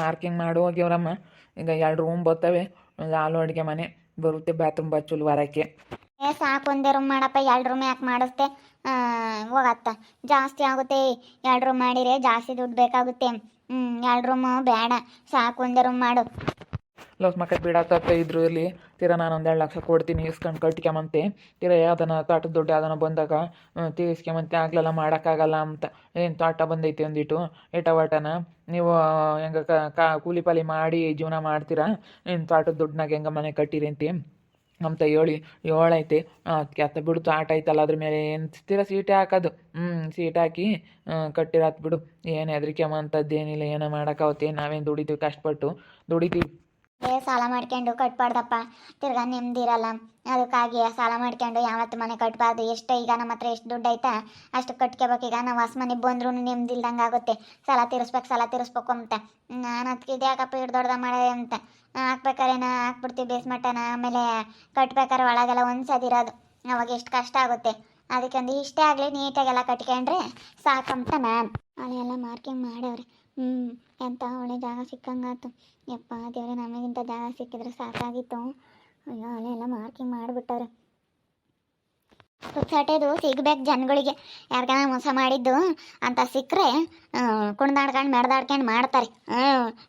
Marking ಮಾಡು ಹೋಗ್ಯವ್ರಮ್ಮ ಈಗ ಎರಡು ರೂಮ್ ಬರ್ತವೆ ಹಾಲು ಅಡುಗೆ ಮನೆ ಬರುತ್ತೆ ಬಾತ್ರೂಮ್ ಬಚ್ಚುಲ್ ವಾರಕ್ಕೆ ಏ ಸಾಕು ಒಂದೇ ರೂಮ್ ಮಾಡಪ್ಪ, ಎರಡು ರೂಮ್ ಯಾಕೆ ಮಾಡಿಸ್ತೆ ಹೋಗತ್ತ. ಜಾಸ್ತಿ ಆಗುತ್ತೆ, ಎರಡು ರೂಮ್ ಮಾಡಿದ್ರೆ ಜಾಸ್ತಿ ದುಡ್ಡು ಬೇಕಾಗುತ್ತೆ. ಎರಡು ರೂಮು ಬೇಡ, ಸಾಕು ಒಂದೇ ರೂಮ್ ಮಾಡು. ಲವ್ ಮಕ್ಕ ಇದ್ರು ಇದ್ರಲ್ಲಿ ತೀರಾ ನಾನು ಒಂದು ಎರಡು ಲಕ್ಷ ಕೊಡ್ತೀನಿ ಇಸ್ಕೊಂಡು ಕಟ್ಕೊಂಬಂತೆ ತೀರಾ ಯಾವ್ದನ ತೋಟದ ದುಡ್ಡು ಯಾವ್ದನ ಬಂದಾಗ ತೀರಿಸ್ಕೊಂಬಂತೆ, ಆಗ್ಲಲ್ಲ ಮಾಡೋಕ್ಕಾಗಲ್ಲ ಅಂತ. ಏನು ತೋಟ ಬಂದೈತಿ ಒಂದಿಟ್ಟು ಏಟವಾಟನ ನೀವು ಹೆಂಗೆ ಕಾ ಕೂಲಿ ಪಾಲಿ ಮಾಡಿ ಜೀವನ ಮಾಡ್ತೀರಾ? ಏನು ತೋಟದ ದುಡ್ಡನ್ನಾಗ ಹೆಂಗೆ ಮನೆ ಕಟ್ಟಿರಿ ಅಂತಿ. ಅಂತ ಹೇಳಿ, ಏಳೈತೆ. ಅದಕ್ಕೆ ಅತ್ತ ಬಿಡು, ತೋಟ ಐತಲ್ಲ ಅದ್ರ ಮೇಲೆ ಏನು ಸ್ಥಿರ ಸೀಟೆ ಹಾಕೋದು. ಹ್ಞೂ ಸೀಟ್ ಹಾಕಿ ಕಟ್ಟಿರತ್ ಬಿಡು. ಏನು ಹೆದರಿಕೆ ಏನಿಲ್ಲ ಏನೋ ಮಾಡೋಕ್ಕಾಗುತ್ತೆ ನಾವೇನು ದುಡಿತೀವಿ ಕಷ್ಟಪಟ್ಟು. ದುಡಿತೀವಿ. ಏ, ಸಾಲ ಮಾಡ್ಕೊಂಡು ಕಟ್ಬಾರ್ದಪ್ಪ. ತಿರ್ಗಾ ನೆಮ್ಮದಿರಲ್ಲ ಅದಕ್ಕಾಗಿ ಸಾಲ ಮಾಡ್ಕೊಂಡು ಯಾವತ್ತು ಮನೆ ಕಟ್ಬಾರ್ದು? ಎಷ್ಟು ಈಗ ನಮ್ಮ ಹತ್ರ ಎಷ್ಟು ದುಡ್ಡು ಐತಾ? ಅಷ್ಟು ಕಟ್ಕೋಬೇಕೀಗ ನಾವು ಹೊಸ ಮನೆಗೆ ಬಂದ್ರೂ ನೆಮ್ಮದಿ ಇಲ್ದಂಗೆ ಆಗುತ್ತೆ. ಸಾಲ ತೀರಿಸ್ಬೇಕು ಸಾಲ ತೀರಿಸ್ಬೇಕು ಅಂತ. ನಾನು ಅದಕ್ಕೆ ಇದ್ಯಾಕಪ್ಪ ಇಡ್ ದೊಡ್ಡದ ಮಾಡೋದೆ ಅಂತ. ಹಾಕ್ಬೇಕಾರೆ ನಾ ಹಾಕ್ಬಿಡ್ತೀವಿ ಬೇಸ್ಮಟ್ಟನ ಆಮೇಲೆ ಕಟ್ಬೇಕಾರೆ ಒಳಗೆಲ್ಲ ಒಂದ್ಸದಿರೋದು ಅವಾಗ ಎಷ್ಟು ಕಷ್ಟ ಆಗುತ್ತೆ. ಅದಕ್ಕೆ ಒಂದು ಇಷ್ಟೇ ಆಗಲಿ, ನೀಟಾಗೆಲ್ಲ ಕಟ್ಕೊಂಡ್ರೆ ಸಾಕಂತ ನಾನು. ಅಲ್ಲೆಲ್ಲ ಮಾರ್ಕಿಂಗ್ ಮಾಡವ್ರೆ. ಹ್ಞೂ ಎಂತ ಒಳ್ಳೆ ಜಾಗ ಸಿಕ್ಕಂಗಾತು. ಯಪ್ಪ ದೇವ್ರೆ, ನಮಗಿಂತ ಜಾಗ ಸಿಕ್ಕಿದ್ರೆ ಸಾಕಾಗಿತ್ತು. ಅಯ್ಯೋ ಅಲ್ಲೆಲ್ಲ ಮಾರ್ಕಿಂಗ್ ಮಾಡಿಬಿಟ್ಟವ್ರೆ. ಪುಕ್ಸಟೆದು ಸಿಗ್ಬೇಕು ಜನಗಳಿಗೆ. ಯಾರಿಗಾನ ಮೋಸ ಮಾಡಿದ್ದು ಅಂತ ಸಿಕ್ಕರೆ ಕುಣ್ದಾಡ್ಕೊಂಡು ಮೆಡ್ದಾಡ್ಕೊಂಡು ಮಾಡ್ತಾರೆ. ಹ್ಞೂ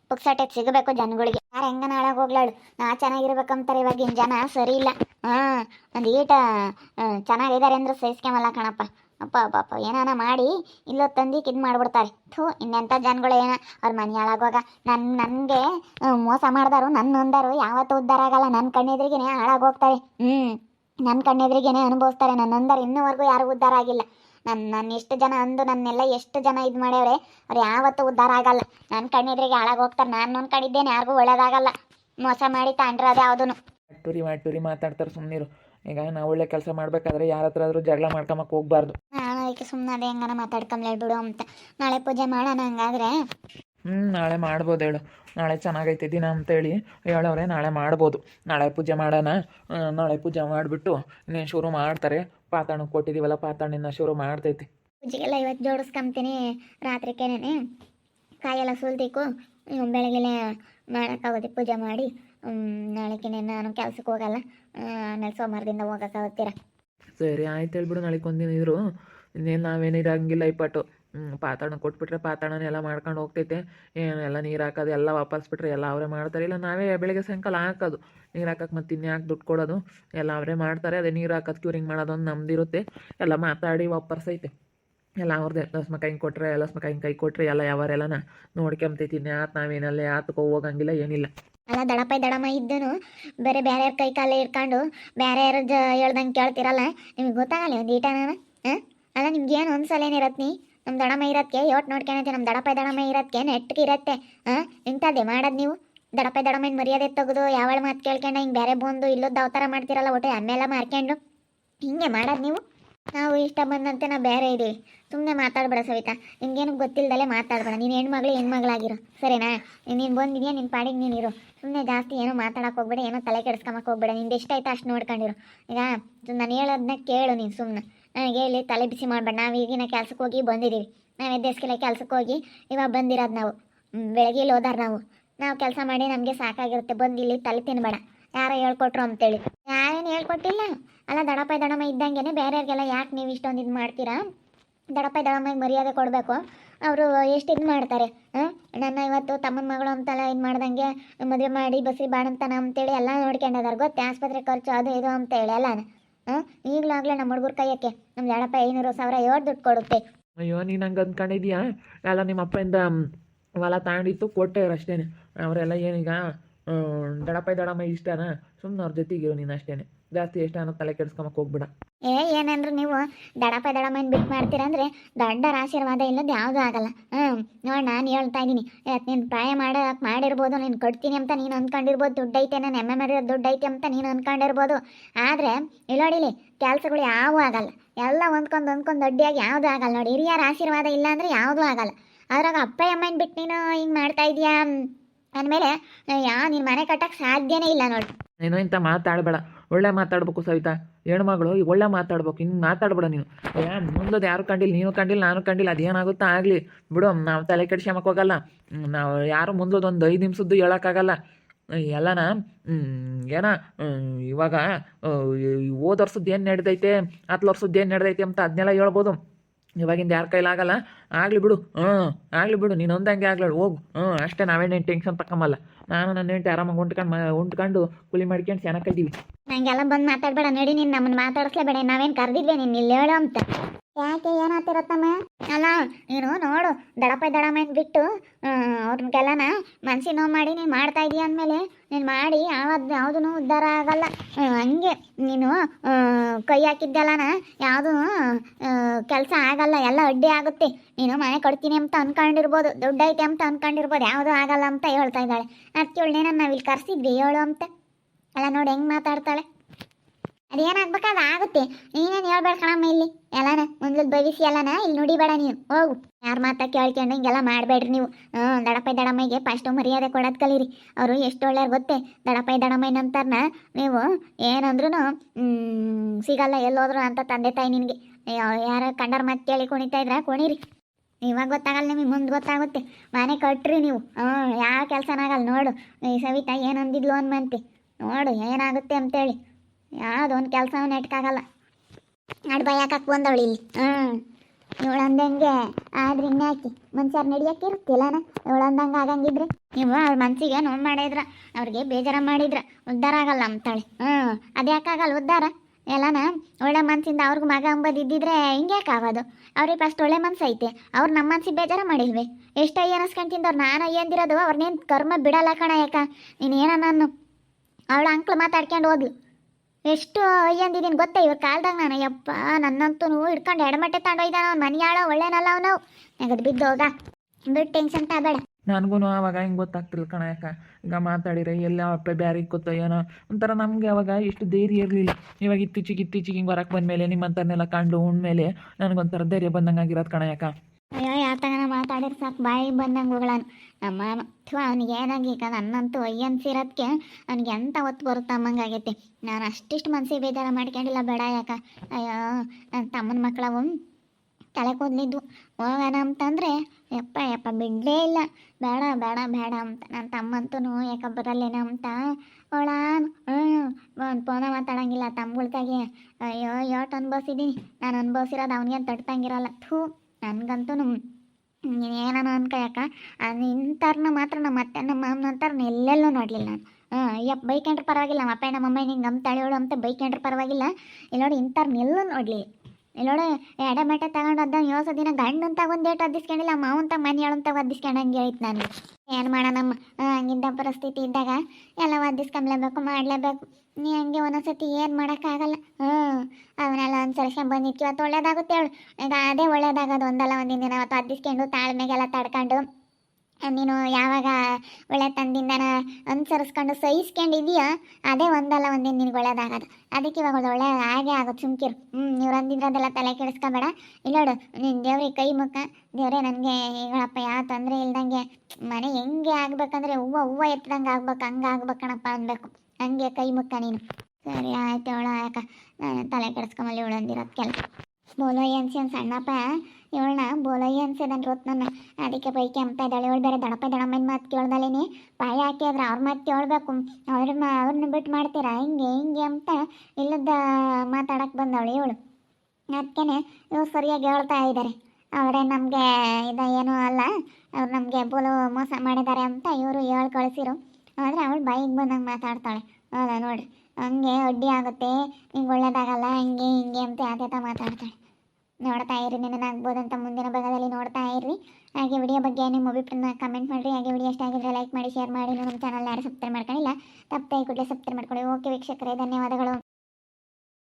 ಪುಕ್ಸಟೆದು ಸಿಗಬೇಕು ಜನಗಳಿಗೆ. ಯಾರು ಹೆಂಗ ನಾಳಾಗ ಹೋಗ್ಲಾಳು? ನಾ ಚೆನ್ನಾಗಿರ್ಬೇಕಂತಾರೆ ಇವಾಗಿನ ಜನ, ಸರಿ ಇಲ್ಲ. ಹಾಂ ಒಂದು ಈಟ ಚೆನ್ನಾಗಿದ್ದಾರೆ ಅಂದ್ರೆ ಸಹಿಸ್ಕೊಂಬಲ್ಲ ಕಣಪ್ಪ. ಅಪ್ಪ ಅಪ್ಪ ಅಪ್ಪ, ಏನಾನ ಮಾಡಿ ಇಲ್ಲೋ ತಂದು ಇದು ಮಾಡ್ಬಿಡ್ತಾರೆ. ಥೂ ಇನ್ನೆಂಥ ಜನಗಳು ಏನ. ಅವ್ರ ಮನೆ ಹಾಳಾಗುವಾಗ ನನ್ನ ನನಗೆ ಮೋಸ ಮಾಡ್ದಾರು ನನ್ನ ನೊಂದಾರು, ಯಾವತ್ತೂ ಉದ್ಧಾರ ಆಗಲ್ಲ. ನನ್ನ ಕಣ್ಣೆದ್ರಿಗೇನೆ ಹಾಳಾಗೋಗ್ತಾರೆ. ಹ್ಞೂ ನನ್ನ ಕಣ್ಣೆದ್ರಿಗೇನೆ ಅನುಭವಿಸ್ತಾರೆ. ನನ್ನ ನೊಂದಾರು ಇನ್ನೂವರೆಗೂ ಯಾರಿಗೂ ಉದ್ಧಾರ ಆಗಿಲ್ಲ. ನನ್ನ ನನ್ನ ಎಷ್ಟು ಜನ ಅಂದು ನನ್ನೆಲ್ಲ ಎಷ್ಟು ಜನ ಇದು ಮಾಡ್ಯವ್ರೆ, ಅವ್ರು ಯಾವತ್ತೂ ಉದ್ಧಾರ ಆಗಲ್ಲ. ನನ್ನ ಕಣ್ಣೆದ್ರಿಗೆ ಹಾಳಾಗೋಗ್ತಾರೆ. ನಾನು ಅನ್ಕೊಂಡಿದ್ದೇನೆ ಯಾರಿಗೂ ಒಳ್ಳೇದಾಗಲ್ಲ. ಮೋಸ ಮಾಡಿ ತಾಂಡ್ರದು ಯಾವುದೂ ಟೂರಿ, ಮಾಡಿ, ಟೂರಿ ಮಾತಾಡ್ತಾರೆ ಸುಮ್ಮನಿರು ಈಗ ನಾವು ಒಳ್ಳೆ ಕೆಲಸ ಮಾಡಬೇಕಾದ್ರೆ ಯಾರ ಹತ್ರ ಆದರೂ ಜಗಳ ಮಾಡ್ಕೊಂಬಕ್ಕೆ ಹೋಗ್ಬಾರ್ದು. ಅದಕ್ಕೆ ಸುಮ್ಮನೆ ಅದೇ ಹೆಂಗಾನ ಮಾತಾಡ್ಕೊಂಬ್ಲೆ ಬಿಡು ಅಂತ. ನಾಳೆ ಪೂಜೆ ಮಾಡೋಣ ಹಂಗಾದ್ರೆ. ಹ್ಞೂ ನಾಳೆ ಮಾಡ್ಬೋದು ಹೇಳು. ನಾಳೆ ಚೆನ್ನಾಗೈತೆ ದಿನ ಅಂತೇಳಿ ಹೇಳೋರೆ ನಾಳೆ ಮಾಡ್ಬೋದು. ನಾಳೆ ಪೂಜೆ ಮಾಡೋಣ. ನಾಳೆ ಪೂಜೆ ಮಾಡಿಬಿಟ್ಟು ಇನ್ನೇನು ಶುರು ಮಾಡ್ತಾರೆ? ಪಾತಾಣಕ್ಕೆ ಕೊಟ್ಟಿದ್ದೀವಲ್ಲ ಪಾತಾಣಿನ ಶುರು ಮಾಡ್ತೈತಿ. ಪೂಜೆಗೆಲ್ಲ ಇವತ್ತು ಜೋಡಿಸ್ಕೊಂತೀನಿ ರಾತ್ರಿಕೇನೇ ಕಾಯೆಲ್ಲ ಸುಲ್ದಿಕ್ಕು. ಬೆಳಗ್ಗೆಲೆ ಮಾಡೋಕ್ಕಾಗುತ್ತೆ ಪೂಜೆ ಮಾಡಿ. ನಾಳೆಗೆ ನಾನು ಕೆಲ್ಸಕ್ಕೆ ಹೋಗಲ್ಲ. ಆಮೇಲೆ ಸೋಮವಾರದಿಂದ ಹೋಗೋಕ್ಕಾಗುತ್ತೀರ? ಸರಿ ಆಯ್ತು ಹೇಳ್ಬಿಡು ನಾಳೆ ಒಂದಿನ ಇದ್ರು. ಇನ್ನೇನು ನಾವೇನು ಇರಂಗಿಲ್ಲ ಇಪ್ಪಟ್ಟು ಹ್ಞೂ ಪಾತಾಣ ಕೊಟ್ಬಿಟ್ರೆ ಪಾತಾಣನ ಎಲ್ಲ ಮಾಡ್ಕೊಂಡು ಹೋಗ್ತೈತೆ. ಏನೆಲ್ಲ ನೀರು ಹಾಕೋದು, ಎಲ್ಲ ವಾಪಸ್ ಬಿಟ್ರೆ ಎಲ್ಲ ಅವರೇ ಮಾಡ್ತಾರೆ. ಇಲ್ಲ, ನಾವೇ ಬೆಳಗ್ಗೆ ಸಾಯಂಕಾಲ ಹಾಕೋದು. ನೀರು ಹಾಕಕ್ಕೆ ಮತ್ತೆ ಇನ್ಯಾಕೆ ದುಡ್ಡು ಕೊಡೋದು? ಎಲ್ಲ ಅವರೇ ಮಾಡ್ತಾರೆ. ಅದೇ ನೀರು ಹಾಕೋದು ಕ್ಯೂರಿಂಗ್ ಮಾಡೋದೊಂದು ನಮ್ದಿರುತ್ತೆ. ಎಲ್ಲ ಮಾತಾಡಿ ವಾಪರ್ಸೈತೆ ಎಲ್ಲ ಅವ್ರದ್ದೇ ಹಿಂಗೆ ಕೊಟ್ಟರೆ ಲಸ್ಮಕಾಯಿ ಕೈ ಕೊಟ್ಟರೆ ಎಲ್ಲ ಯಾವಾರೆಲ್ಲನ ನೋಡ್ಕೊಂಬತೈತಿ. ಇನ್ಯಾತ್ ನಾವೇನಲ್ಲೇ ಆತ್ಕೋ ಹೋಗಂಗಿಲ್ಲ, ಏನಿಲ್ಲ. ಅಲ್ಲ, ದಡಪ ದಡಮ ಇದ್ದನು. ಬೇರೆ ಬೇರೆ ಕೈ ಕಾಲೇ ಇಟ್ಕೊಂಡು ಬೇರೆ ಯಾರು ಹೇಳ್ದಂಗೆ ಕೇಳ್ತಿರಲ್ಲ? ನಿಮಗೆ ಗೊತ್ತಾಗಲ್ಲ ಒಂದು ಈಟ ನಾನು ಹಾಂ? ಅಲ್ಲ, ನಿಮ್ಗೆ ಏನು ಒಂದ್ಸಲ ಏನಿರತ್ತೆ ನೀ ನಮ್ಮ ದಡಮ ಇರತ್ಕೆ, ಯೋಟ್ ನೋಡ್ಕೊಂಡೈತೆ ನಮ್ಮ ದಡಪ ದಡಮ ಇರತ್ಕೆ, ನೆಟ್ಗೆ ಇರತ್ತೆ. ಹಾಂ ಇಂಥದ್ದೇ ಮಾಡೋದು ನೀವು? ದಡಪ ದಡಮನ್ ಮರ್ಯಾದೆ ತೆಗೆದು ಯಾವಳ ಮಾತು ಕೇಳ್ಕೊಂಡು ಹಿಂಗೆ ಬೇರೆ ಬಂದು ಇಲ್ಲೊದ್ದು ಅವತಾರ ಮಾಡ್ತಿರಲ್ಲ, ಒಟ್ಟು ಅಮ್ಮೆಲ್ಲ ಮಾರ್ಕೊಂಡು ಹಿಂಗೆ ಮಾಡೋದು ನೀವು? ನಾವು ಇಷ್ಟ ಬಂದಂತೆ ನಾವು ಬೇರೆ ಇದ್ದೀವಿ ಸುಮ್ಮನೆ ಮಾತಾಡ್ಬೇಡ ಸವಿತಾ. ನಿಮ್ಗೇನು ಗೊತ್ತಿಲ್ಲದಲ್ಲೇ ಮಾತಾಡ್ಬೇಡ. ನೀನು ಹೆಣ್ಮಗಳು ಹೆಣ್ಮಗಳಾಗಿರು ಸರಿನಾ? ನೀನು ಬಂದಿದ್ಯಾ? ನಿನ್ನ ಪಾಡಿಗೆ ನೀನು ಇರು. ಸುಮ್ಮನೆ ಜಾಸ್ತಿ ಏನೋ ಮಾತಾಡೋಕೆ ಹೋಗ್ಬೇಡ, ಏನೋ ತಲೆ ಕೆಡಿಸ್ಕೊಂಬಕ್ಕೆ ಹೋಗ್ಬೇಡ. ನಿಂದು ಎಷ್ಟಾಯ್ತು ಅಷ್ಟು ನೋಡ್ಕೊಂಡಿರು. ಈಗ ನಾನು ಹೇಳೋದನ್ನ ಕೇಳು ನೀನು ಸುಮ್ಮನೆ ನನಗೆ ಇಲ್ಲಿ ತಲೆ ಬಿಸಿ ಮಾಡಬೇಡ, ನಾವು ಈಗಿನ ಕೆಲ್ಸಕ್ಕೆ ಹೋಗಿ ಬಂದಿದ್ದೀವಿ ನಾವು ಎದ್ದೇಸ್ಕೆಲ್ಲ ಕೆಲ್ಸಕ್ಕೆ ಹೋಗಿ ಇವಾಗ ಬಂದಿರೋದು ನಾವು. ಬೆಳಗ್ಗೆ ಇಲ್ಲಿ ಹೋದಾರ ನಾವು. ನಾವು ಕೆಲಸ ಮಾಡಿ ನಮಗೆ ಸಾಕಾಗಿರುತ್ತೆ, ಬಂದು ಇಲ್ಲಿ ತಲೆ ತಿನ್ಬೇಡ. ಯಾರೋ ಹೇಳ್ಕೊಟ್ರು ಅಂತೇಳಿ. ಯಾರೇನು ಹೇಳ್ಕೊಟ್ಟಿಲ್ಲ? ಅಲ್ಲ ದಡಪ್ಪ ದಡಮ್ಮ ಇದ್ದಂಗೆನೆ ಬೇರೆಯವ್ರಿಗೆಲ್ಲ ಯಾಕೆ ನೀವು ಇಷ್ಟೊಂದು ಇದು ಮಾಡ್ತೀರಾ? ದಡಪ್ಪ ದಡಮ್ಮಗೆ ಮರ್ಯಾದೆ ಕೊಡಬೇಕು. ಅವರು ಎಷ್ಟು ಇದು ಮಾಡ್ತಾರೆ? ನನ್ನ ಇವತ್ತು ತಮ್ಮನ ಮಗಳು ಅಂತೆಲ್ಲ ಇದು ಮಾಡ್ದಂಗೆ ಮದುವೆ ಮಾಡಿ ಬಸ್ರಿ ಬಾಣಂತನ ಅಂತೇಳಿ ಎಲ್ಲ ನೋಡ್ಕೊಂಡಿದ್ದಾರೆ ಗೊತ್ತೆ? ಆಸ್ಪತ್ರೆ ಖರ್ಚು ಅದು ಇದು ಅಂತೇಳಿ ಎಲ್ಲ ಈಗಲಾಗಲೇ ನಮ್ಮ ಹುಡುಗರ ಕೈಯಕ್ಕೆ. ನಮ್ಮ ಯಾಡಪ್ಪ ಐನೂರು ಸಾವಿರ ಎರಡು ದುಡ್ಡು ಕೊಡುತ್ತೆ. ಅಯ್ಯೋ ನೀನು ಹಂಗೆ ಅಂದ್ಕೊಂಡಿದ್ಯಾ ಎಲ್ಲ ನಿಮ್ಮ ಅಪ್ಪಯಿಂದ ಹೊಲ ತಗೊಂಡಿತ್ತು ಕೊಟ್ಟೆ ಅಷ್ಟೇನೆ. ಅವರೆಲ್ಲ ಏನೀಗ ಆ, ದಡಮ್ಮ ದಡಮ ಇಷ್ಟನಾ? ಸುಮ್ಮನೆ ಅವ್ರ ಜೊತೆಗಿರು ನೀನು ಅಷ್ಟೇ ಜಾಸ್ತಿ ಎಷ್ಟು ಅನ್ನೋ ತಲೆ ಕೆಡಿಸ್ಕೊಂಬಕ್ ಹೋಗ್ಬೇಡ. ಏ ಏನಂದ್ರೆ ನೀವು ದಡಪ ಬಿಟ್ ಬಿಟ್ಟು ಮಾಡ್ತೀರಂದ್ರೆ ದೊಡ್ಡರ ಆಶೀರ್ವಾದ ಇಲ್ಲದ ಯಾವುದೂ ಆಗಲ್ಲ. ಹ್ಞೂ ನೋಡಿ ನಾನು ಹೇಳ್ತಾ ಇದ್ದೀನಿ ನೀನು ಪ್ರಾಯ ಮಾಡೋಕೆ ಮಾಡಿರ್ಬೋದು ನೀನು ಕೊಡ್ತೀನಿ ಅಂತ ನೀನು ಅಂದ್ಕೊಂಡಿರ್ಬೋದು ದುಡ್ಡು ಐತೆ ನಾನು ಎಮ್ಮೆ ಮಾಡಿರೋ ದುಡ್ಡು ಐತೆ ಅಂತ ನೀನು ಅಂದ್ಕೊಂಡಿರ್ಬೋದು ಆದರೆ ಇಲ್ಲೋಡಿಲಿ ಕೆಲಸಗಳು ಯಾವೂ ಆಗಲ್ಲ. ಎಲ್ಲ ಹೊಂದ್ಕೊಂಡು ಹೊಂದ್ಕೊಂಡು ದೊಡ್ಡಿಯಾಗಿ ಯಾವುದೂ ಆಗಲ್ಲ ನೋಡಿ. ಹಿರಿಯರ ಆಶೀರ್ವಾದ ಇಲ್ಲ ಅಂದರೆ ಯಾವುದೂ ಆಗಲ್ಲ. ಅದ್ರಾಗ ಅಪ್ಪ ಅಮ್ಮನ ಬಿಟ್ಟು ನೀನು ಹಿಂಗೆ ಮಾಡ್ತಾ ಇದೀಯಾ? ಅಂದಮೇಲೆ ಯಾ ನಿನ್ನ ಮನೆ ಕಟ್ಟಕ್ಕೆ ಸಾಧ್ಯನೇ ಇಲ್ಲ ನೋಡಿ. ನೀನು ಇಂಥ ಮಾತಾಡಬೇಡ. ಒಳ್ಳೆ ಮಾತಾಡ್ಬೇಕು ಸವಿತಾ. ಹೆಣ್ಮಗಳು ಈಗ ಒಳ್ಳೆ ಮಾತಾಡ್ಬೇಕು. ಹಿಂಗೆ ಮಾತಾಡ್ಬೇಡ ನೀನು. ಏ ಮುಂದದು ಯಾರು ಕಂಡಿಲ್ಲ, ನೀನು ಕಂಡಿಲ್ಲ, ನಾನು ಕಂಡಿಲ್ಲ. ಅದೇನಾಗುತ್ತಾ ಆಗಲಿ? ಬಿಡು, ನಾವು ತಲೆ ಕೆಡ್ಸ್ಕೊಂಬಕ್ ಹೋಗಲ್ಲ. ನಾವು ಯಾರು ಮುಂದೋದು ಒಂದು ಐದು ನಿಮಿಷದ್ದು ಹೇಳೋಕ್ಕಾಗಲ್ಲ. ಎಲ್ಲನ ಏನ ಇವಾಗ ಹೋದ ವರ್ಷದ್ದು ಏನು ನಡೆದೈತೆ ಹತ್ತು ವರ್ಷದ್ದು ಏನು ನಡೆದೈತೆ ಅಂತ ಅದನ್ನೆಲ್ಲ ಹೇಳ್ಬೋದು. ಇವಾಗಿಂದ ಯಾರ ಕೈಲಾಗಲ್ಲ ಆಗಲಿ ಬಿಡು. ಹ್ಞೂ ಆಗಲಿ ಬಿಡು. ನೀನು ಒಂದಂಗೆ ಆಗ್ಲಾಳು ಹೋಗು. ಹ್ಞೂ ಅಷ್ಟೇ ನಾವೇನೇನು ಟೆನ್ಷನ್ ತಕಂಬಲ್ಲ. ನಾನು ನನ್ನ ಹೆಂಡತಿ ಆರಾಮಾಗಿ ಉಂಟ್ಕೊಂಡು ಉಂಟ್ಕೊಂಡು ಕುಳಿ ಮಾಡ್ಕೊಂಡು ಚೆನ್ನಾಗಿದ್ದೀವಿ ನಂಗೆಲ್ಲ ಬಂದು ಮಾತಾಡ್ಬೇಡ. ನಡಿ ನೀನು ನಮ್ಮನ್ನ ಮಾತಾಡಿಸ್ಲೇಬೇಡ. ನಾವೇನು ಕರೆದಿದ್ವಿ ನೀನು ಇಲ್ಲಿ ಹೇಳು ಅಂತ. ಯಾಕೆ ಏನಾಗ್ತಿರತ್ತಮ್ಮ ಅಲ್ಲ ನೀನು ನೋಡು. ದಡಪ ದಡಮೇನ್ ಬಿಟ್ಟು ಕೆಲನ ಮನ್ಸಿನ ನೋವು ಮಾಡಿ ನೀನು ಮಾಡ್ತಾ ಇದೀಯ ಅಂದಮೇಲೆ ನೀನು ಮಾಡಿ, ಯಾವ್ದು ಯಾವುದೂ ಉದ್ಧಾರ ಆಗಲ್ಲ. ಹಂಗೆ ನೀನು ಕೈ ಹಾಕಿದ್ದೆಲ್ಲನ? ಯಾವುದು ಕೆಲಸ ಆಗಲ್ಲ, ಎಲ್ಲ ಅಡ್ಡಿ ಆಗುತ್ತೆ. ನೀನು ಮನೆ ಕೊಡ್ತೀನಿ ಅಂತ ಅಂದ್ಕೊಂಡಿರ್ಬೋದು ದುಡ್ಡೈತೆ ಅಂತ ಅಂದ್ಕೊಂಡಿರ್ಬೋದು ಯಾವುದೂ ಆಗಲ್ಲ ಅಂತ ಹೇಳ್ತಾ ಇದ್ದಾಳೆ. ಅದಕ್ಕೆ ಒಳ್ಳೆ ನಾವು ಇಲ್ಲಿ ಕರೆಸಿದ್ವಿ, ಹೇಳು ಅಂತ. ಅಲ್ಲ, ನೋಡಿ, ಹೆಂಗೆ ಮಾತಾಡ್ತಾಳೆ. ಅದು ಆಗುತ್ತೆ? ನೀನೇನು ಹೇಳ್ಬೇಡ ಕಣಮ್ಮ ಇಲ್ಲಿ. ಎಲ್ಲಾನ ಮುಂದ್ಲದ ಭವಿಷ್ಯ ಎಲ್ಲಾನ, ಇಲ್ಲಿ ನುಡಿಬೇಡ ನೀನು. ಹೋಗು. ಯಾರ ಮಾತಾ ಕೇಳ್ಕೊಂಡು ಹಿಂಗೆಲ್ಲ ಮಾಡಬೇಡ್ರಿ ನೀವು. ಹ್ಞೂ ದಡಪೈ ದಡಮೈಗೆ ಫಸ್ಟು ಮರ್ಯಾದೆ ಕೊಡೋದು ಕಲೀರಿ. ಅವರು ಎಷ್ಟು ಒಳ್ಳೆಯವ್ರು ಗೊತ್ತೇ? ದಡಪೈ ದಡಮ್ಮೈ ನಂತರನ ನೀವು ಏನಂದ್ರೂ ಸಿಗಲ್ಲ, ಎಲ್ಲೋದ್ರು ಅಂತ ತಂದೆ ತಾಯಿ ನಿನಗೆ. ಯಾರ ಕಂಡರ್ ಮತ್ತೆ ಕೇಳಿ ಕುಣಿತಾ ಇದ್ರೆ, ಕುಣಿರಿ. ಇವಾಗ ಗೊತ್ತಾಗಲ್ಲ ನಿಮಗೆ, ಮುಂದೆ ಗೊತ್ತಾಗುತ್ತೆ. ಮನೆ ಕಟ್ರಿ ನೀವು. ಹ್ಞೂ, ಯಾವ ಕೆಲಸನಾಗಲ್ಲ ನೋಡು. ಈ ಸವಿತಾ ಏನು ಅನ್ಮಂತೆ ನೋಡು, ಏನಾಗುತ್ತೆ ಅಂತೇಳಿ. ಯಾವುದೊಂದು ಕೆಲಸ ನೆಟ್ಕಾಗಲ್ಲ. ಅಡ್ ಬಯಕಕ್ಕೆ ಬಂದವಳು ಇಲ್ಲಿ. ಹ್ಞೂ ಇವಳಂದಂಗೆ ಆದ್ರೆ ಇನ್ನಾಕಿ ಮನ್ಸಾರ್ ನಡಿಯಕ್ಕೆ ಇರುತ್ತಿಲ್ಲನ? ಇವಳಂದಂಗೆ ಆಗಂಗಿದ್ರೆ? ನೀವು ಅವ್ರ ಮನ್ಸಿಗೆ ನೋವು ಮಾಡಿದ್ರ, ಅವ್ರಿಗೆ ಬೇಜಾರ ಮಾಡಿದ್ರ ಉದ್ಧಾರ ಆಗಲ್ಲ ಅಂತಾಳೆ. ಹ್ಞೂ ಅದ್ಯಾಕಾಗಲ್ಲ ಉದ್ಧಾರ ಎಲ್ಲನ ಒಳ್ಳೆ ಮನ್ಸಿಂದ ಅವ್ರಿಗೆ ಮಗ ಅಂಬದು ಇದ್ದಿದ್ರೆ ಹಿಂಗ್ಯಾಕೆ ಆಗೋದು? ಅವ್ರಿಗೆ ಫಸ್ಟ್ ಒಳ್ಳೆ ಮನ್ಸು ಐತೆ, ಅವ್ರು ನಮ್ಮ ಮನ್ಸಿಗೆ ಬೇಜಾರ ಮಾಡಿಲ್ವೇ? ಎಷ್ಟು ಅಯ್ಯ ತಿಂದವ್ರು ನಾನು ಅಯ್ಯಂದಿರೋದು ಅವ್ರನ್ನೇನು ಕರ್ಮ ಬಿಡಲ್ಲ ಕಣ ಯಾಕ? ನೀನು ಏನ ನಾನು ಅವಳ ಅಂಕ್ಳು ಮಾತಾಡ್ಕೊಂಡು ಹೋದ್ಲು. ಎಷ್ಟು ಅಯ್ಯಂದಿದ್ದೀನಿ ಗೊತ್ತಾ ಇವ್ರ ಕಾಲ್ದಾಗ ನಾನು, ಯಪ್ಪ ನನ್ನಂತೂ ಹಿಡ್ಕೊಂಡು ಎಡಮಟ್ಟೆ ತಗೊಂಡೋಯ್ದಾನ ಅವ್ನು ಮನೆಯಾಳ, ಒಳ್ಳೇನಲ್ಲ ಅವನು. ನೆಗದು ಬಿದ್ದು ಹೋಗ ಬಿಟ್ಟು ಟೆನ್ಷನ್ ತಗಬೇಡ ನನಗೂ ಅವಾಗ ಹಿಂಗೆ ಗೊತ್ತಾಗ್ತಿಲ್ಲ ಕಣ ಯಾಕ ಈಗ ಮಾತಾಡಿದ್ರೆ ಎಲ್ಲ ಅಪ್ಪ ಬ್ಯಾರಿ ಗೊತ್ತೋ ಏನೋ ಒಂಥರ ನಮಗೆ ಅವಾಗ ಇಷ್ಟು ಧೈರ್ಯ ಇರಲಿಲ್ಲ. ಇವಾಗ ಇತ್ತೀಚಿಗೆ ಇತ್ತೀಚಿಗೆ ಹಿಂಗೆ ಬಂದ ಬಂದಮೇಲೆ ನಿಮ್ಮಂಥರನ್ನೆಲ್ಲ ಕಂಡು ಉಣ್ಮೇಲೆ ನನಗೊಂಥರ ಧೈರ್ಯ ಬಂದಂಗೆ ಆಗಿರೋದು ಕಣ ಯಾಕ ಮಾತಾಡಿದ್ರೆ ಸಾಕು, ಬಾಯಿ ಬಂದಂಗೆ ಹೋಗಳನು ನಮ್ಮ ಮಾಮ ಥು ಏನಾಗಿಕ ಏನಾಗೀಗ ನನ್ನಂತೂ ಅಯ್ಯನ್ಸಿರೋದಕ್ಕೆ ಅವ್ನಿಗೆ ಎಂತ ಒತ್ತು ಬರುತ್ತೆ ಅಮ್ಮಂಗಾಗೈತಿ ನಾನು ಅಷ್ಟಿಷ್ಟು ಮನ್ಸಿಗೆ ಬೇಜಾರ ಮಾಡ್ಕೊಂಡಿಲ್ಲ, ಬೇಡ ಯಾಕ? ಅಯ್ಯೋ, ನನ್ನ ತಮ್ಮನ ಮಕ್ಕಳವು ತಲೆ ಕೂದಲಿದ್ದು. ಹೋಗೋಣ ಅಂತಂದರೆ, ಯಪ್ಪ ಯಪ್ಪ, ಬಿಡಲೇ ಇಲ್ಲ. ಬೇಡ ಬೇಡ ಬೇಡ ಅಂತ. ನನ್ನ ತಮ್ಮಂತೂ ಯಾಕ ಬರಲ್ಲೇನ ಅಂತ ಅವಳಾನು ಹ್ಞೂ ಒಂದು ಫೋನ ಮಾತಾಡೋಂಗಿಲ್ಲ ತಮ್ಮಗಳ್ತಾಗೆ ಅಯ್ಯೋ ಯೋಟ್ ಅನ್ಭವಿಸಿದ್ದೀನಿ. ನಾನು ಅನ್ಭವಿಸಿರೋದು ಅವನಿಗೆ ತಡ್ತಂಗಿರಲ್ಲ ಥೂ ನನಗಂತೂ ಏನನ ಅದು ಇಂಥವ್ರನ್ನ ಮಾತ್ರ ನಮ್ಮ ಅತ್ತೆ, ನಮ್ಮ ಅಂತಾರನ್ನ ಎಲ್ಲೆಲ್ಲೂ ನೋಡಲಿಲ್ಲ ನಾನು. ಹಾಂ ಬೈಕ್ ಬೈಕೊಂಡ್ರೆ ಪರವಾಗಿಲ್ಲ. ನಮ್ಮ ಅಪ್ಪ ನಮ್ಮ ಅಮ್ಮ ಹಿಂಗೆ ನಮ್ಮ ಹೇಳು ಅಂತ ಬೈಕೊಂಡ್ರೆ ಪರವಾಗಿಲ್ಲ. ಇಲ್ಲಿ ನೋಡಿ ಇಂಥವ್ರನ್ನ ಎಲ್ಲೂ ನೋಡಲಿಲ್ಲ ಇಲ್ಲಿ ನೋಡಿ ಎಡೆ ಮೆಟೆ ತಗೊಂಡು ಅದ ಯೋಸ ದಿನ ಗಂಡಂತ ಒಂದು ಡೇಟ್ ಒದ್ದಿಸ್ಕೊಂಡಿಲ್ಲ, ಮಾವಂತ ಮನೆ ಹೇಳಂತ ಒದ್ದಿಸ್ಕೊಂಡಂಗೆ ಹೇಳಿತ್ತು ನಾನು. ಏನು ಮಾಡೋಣಮ್ಮ? ಹಂಗಿದ್ದ ಪರಿಸ್ಥಿತಿ ಇದ್ದಾಗ ಎಲ್ಲ ಒದ್ದಿಸ್ಕೊಂಬ್ಲೇಬೇಕು, ಮಾಡಲೇಬೇಕು. ನೀ ಹಂಗೆ ಒಂದೊಂದ್ಸತಿ ಏನು ಮಾಡೋಕ್ಕಾಗಲ್ಲ? ಹ್ಞೂ ಅವನ್ನೆಲ್ಲ ಅನುಸರಿಸ್ಕೊಂಡ್ ಬಂದಿತ್ತು ಇವತ್ತು ಒಳ್ಳೇದಾಗುತ್ತೆ ಹೇಳು. ಈಗ ಅದೇ ಒಳ್ಳೇದಾಗೋದು ಒಂದಲ್ಲ ಒಂದಿನ ದಿನ. ಅವತ್ತು ಅದಿಸ್ಕೊಂಡು ತಾಳ್ಮೆಗೆಲ್ಲ ತಡ್ಕೊಂಡು, ನೀನು ಯಾವಾಗ ಒಳ್ಳೆ ತಂದಿಂದನ ಅನುಸರಿಸ್ಕೊಂಡು ಸಹಿಸ್ಕೊಂಡಿದೀಯ ಅದೇ ಒಂದಲ್ಲ ಒಂದಿನ ನಿನಗೆ ಒಳ್ಳೇದಾಗೋದು. ಅದಕ್ಕೆ ಇವಾಗ ಒಂದು ಒಳ್ಳೆ ಹಾಗೆ ಆಗೋದು ಸುಮ್ಕಿರು ಹ್ಞೂ ನೀವು ಅಂದಿದ್ರದೆಲ್ಲ ತಲೆ ಕೆಡಿಸ್ಕೊಬೇಡ. ಇಲ್ಲ ನೋಡು, ನೀನು ದೇವ್ರಿಗೆ ಕೈ ಮುಖ. ದೇವ್ರೆ, ನನಗೆ ಹೇಳಪ್ಪ ಯಾವ ತೊಂದರೆ ಇಲ್ದಂಗೆ ಮನೆ ಹೆಂಗೆ ಆಗ್ಬೇಕಂದ್ರೆ ಹೂವು ಹೂವು ಎತ್ತದಂಗೆ ಆಗ್ಬೇಕು, ಹಂಗೆ ಆಗ್ಬೇಕಣಪ್ಪ ಅನ್ಬೇಕು ಹಂಗೆ ಕೈ ಮುಕ್ಕ ನೀನು. ಸರಿ ಆಯ್ತು ಅವಳ ಯಾಕ? ನಾನು ತಲೆ ಕೆಡಿಸ್ಕೊಂಬಲ್ಲಿ ಇವಳು ಅಂದಿರೋದು ಕೆಲಸ. ಬೋಲೋಯ್ಯ ಅನ್ಸಿ ಸಣ್ಣಪ್ಪ. ಇವಳನ್ನ ಬೋಲೋಯ್ ಗೊತ್ತು ನನ್ನ. ಅದಕ್ಕೆ ಬೈಕೆ ಅಂತ ಇದ್ದಾಳೆ. ಇವಳು ಬೇರೆ ದಣಪ ದಡಮ್ಮನ ಮಾತು ಕೇಳ್ದಲೇನೆ ಪಾಯ ಹಾಕಿದ್ರೆ ಅವ್ರ ಮಾತು ಕೇಳಬೇಕು. ಅವ್ರ ಮಾ ಅವ್ರನ್ನ ಬಿಟ್ಟು ಮಾಡ್ತೀರಾ? ಹಿಂಗೆ ಹಿಂಗೆ ಅಂತ ಇಲ್ಲದ ಮಾತಾಡಕ್ಕೆ ಬಂದವಳು ಇವಳು. ಅದಕ್ಕೇನೆ ಇವ್ರು ಸರಿಯಾಗಿ ಹೇಳ್ತಾ ಇದ್ದಾರೆ ಅವರೇ ನಮಗೆ ಇದು ಏನೂ ಅಲ್ಲ. ಅವ್ರು ನಮಗೆ ಬೋಲೋ ಮೋಸ ಮಾಡಿದ್ದಾರೆ ಅಂತ ಇವರು ಹೇಳ್ ಕಳಿಸಿರು ಆದರೆ ಅವಳು ಬಾಯಿಗೆ ಬಂದಂಗೆ ಮಾತಾಡ್ತಾಳೆ. ಹೌದಾ ನೋಡ್ರಿ ಹಂಗೆ ಅಡ್ಡಿ ಆಗುತ್ತೆ, ನಿಂಗೆ ಒಳ್ಳೇದಾಗಲ್ಲ, ಹಂಗೆ, ಹಿಂಗೆ ಅಂತ ಯಾವ್ದಾತ ಮಾತಾಡ್ತಾಳೆ. ನೋಡ್ತಾ ಇರಿ ಅಂತ ಮುಂದಿನ ಭಾಗದಲ್ಲಿ ನೋಡ್ತಾ ಇರ್ರಿ. ಹಾಗೆ ವಿಡಿಯೋ ಬಗ್ಗೆ ನಿಮ್ಮ ಅಭಿಪ್ರಾಯನ ಕಮೆಂಟ್ ಮಾಡಿರಿ. ಹಾಗೆ ವಿಡಿಯೋ ಇಷ್ಟ ಆಗಿದ್ರೆ ಲೈಕ್ ಮಾಡಿ ಶೇರ್ ಮಾಡಿ. ನಮ್ಮ ಚಾನಲ್ ಯಾರು ಸಬ್ಸ್ಕ್ರೈಬ್ ಮಾಡ್ಕೊಂಡಿಲ್ಲ, ತಪ್ಪದೆ ಕೂಡಲೇ ಸಬ್ಸ್ಕ್ರೈಬ್ ಮಾಡ್ಕೊಳ್ಳಿ. ಓಕೆ ವೀಕ್ಷಕರೇ, ಧನ್ಯವಾದಗಳು.